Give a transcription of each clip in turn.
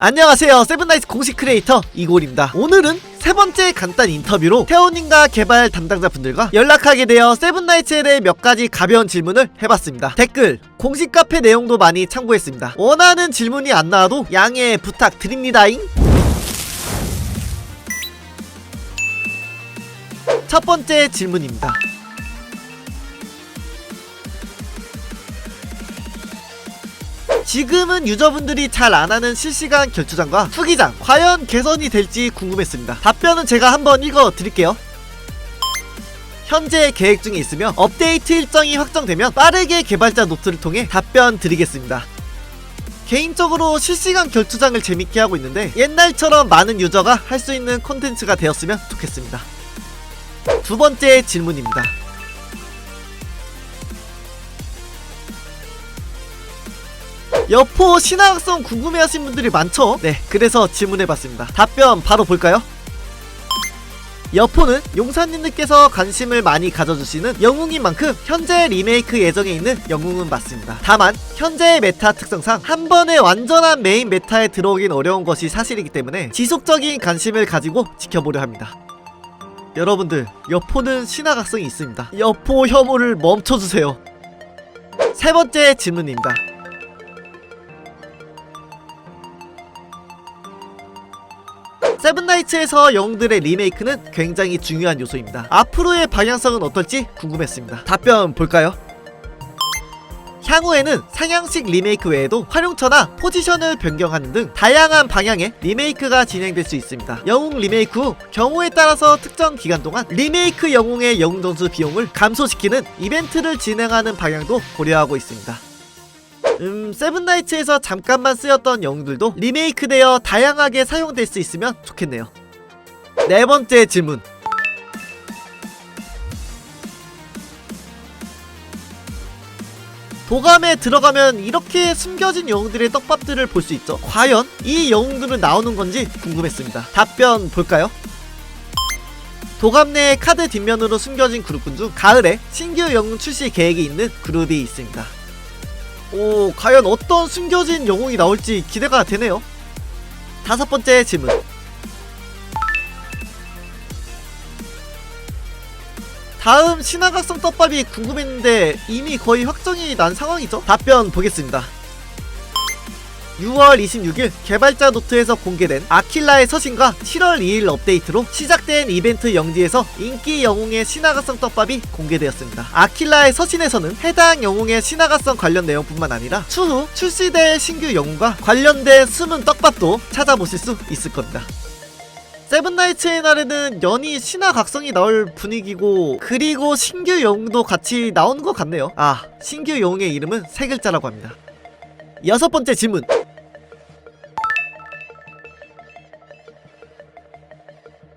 안녕하세요. 세븐나이츠 공식 크리에이터 이골입니다. 오늘은 세 번째 간단 인터뷰로 태호님과 개발 담당자분들과 연락하게 되어 세븐나이츠에 대해 몇 가지 가벼운 질문을 해봤습니다. 댓글 공식 카페 내용도 많이 참고했습니다. 원하는 질문이 안 나와도 양해 부탁드립니다잉. 첫 번째 질문입니다 지금은 유저분들이 잘 안 하는 실시간 결투장과 투기장 과연 개선이 될지 궁금했습니다. 답변은 제가 한번 읽어 드릴게요. 현재 계획 중에 있으며 업데이트 일정이 확정되면 빠르게 개발자 노트를 통해 답변 드리겠습니다. 개인적으로 실시간 결투장을 재밌게 하고 있는데 옛날처럼 많은 유저가 할 수 있는 콘텐츠가 되었으면 좋겠습니다. 두 번째 질문입니다 여포 신화학성 궁금해하신 분들이 많죠? 네, 그래서 질문해봤습니다. 답변 바로 볼까요? 여포는 용사님들께서 관심을 많이 가져주시는 영웅인 만큼 현재 리메이크 예정에 있는 영웅은 맞습니다. 다만 현재의 메타 특성상 한 번에 완전한 메인 메타에 들어오긴 어려운 것이 사실이기 때문에 지속적인 관심을 가지고 지켜보려 합니다. 여러분들 여포는 신화각성이 있습니다. 여포 혐오를 멈춰주세요. 세 번째 질문입니다. 세븐나이츠에서 영웅들의 리메이크는 굉장히 중요한 요소입니다. 앞으로의 방향성은 어떨지 궁금했습니다. 답변 볼까요? 향후에는 상향식 리메이크 외에도 활용처나 포지션을 변경하는 등 다양한 방향의 리메이크가 진행될 수 있습니다. 영웅 리메이크 후 경우에 따라서 특정 기간 동안 리메이크 영웅의 영웅 점수 비용을 감소시키는 이벤트를 진행하는 방향도 고려하고 있습니다. 음, 세븐나이츠에서 잠깐만 쓰였던 영웅들도 리메이크되어 다양하게 사용될 수 있으면 좋겠네요. 네 번째 질문. 도감에 들어가면 이렇게 숨겨진 영웅들의 떡밥들을 볼 수 있죠. 과연 이 영웅들은 나오는 건지 궁금했습니다. 답변 볼까요? 도감 내 카드 뒷면으로 숨겨진 그룹군 중 가을에 신규 영웅 출시 계획이 있는 그룹이 있습니다. 오, 과연 어떤 숨겨진 영웅이 나올지 기대가 되네요. 다섯 번째 질문. 다음 신화각성 떡밥이 궁금했는데 이미 거의 확정이 난 상황이죠? 답변 보겠습니다. 6월 26일 개발자 노트에서 공개된 아킬라의 서신과 7월 2일 업데이트로 시작된 이벤트 영지에서 인기 영웅의 신화가성 떡밥이 공개되었습니다. 아킬라의 서신에서는 해당 영웅의 신화가성 관련 내용뿐만 아니라 추후 출시될 신규 영웅과 관련된 숨은 떡밥도 찾아보실 수 있을 겁니다. 세븐나이츠의 날에는 연이 신화 각성이 나올 분위기고 그리고 신규 영웅도 같이 나오는 것 같네요. 아 신규 영웅의 이름은 세 글자라고 합니다. 여섯 번째 질문.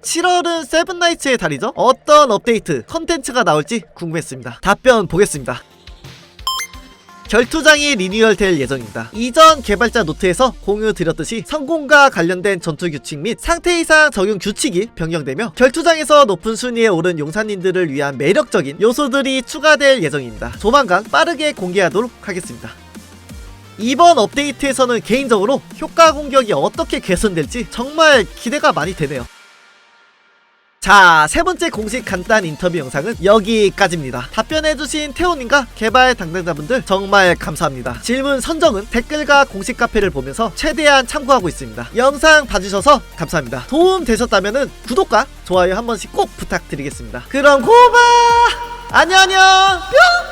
(7월은) 세븐나이츠의 달이죠 어떤 업데이트 컨텐츠가 나올지 궁금했습니다 답변 보겠습니다 결투장이 리뉴얼 될 예정입니다. 이전 개발자 노트에서 공유 드렸듯이 성공과 관련된 전투 규칙 및 상태 이상 적용 규칙이 변경되며 결투장에서 높은 순위에 오른 용사님들을 위한 매력적인 요소들이 추가될 예정입니다. 조만간 빠르게 공개하도록 하겠습니다. 이번 업데이트에서는 개인적으로 효과 공격이 어떻게 개선될지 정말 기대가 많이 되네요. 자, 세 번째 공식 간단 인터뷰 영상은 여기까지입니다. 답변해주신 태호님과 개발 담당자분들 정말 감사합니다. 질문 선정은 댓글과 공식 카페를 보면서 최대한 참고하고 있습니다. 영상 봐주셔서 감사합니다. 도움 되셨다면 구독과 좋아요 한 번씩 꼭 부탁드리겠습니다. 그럼 고마! 안녕 안녕! 뿅!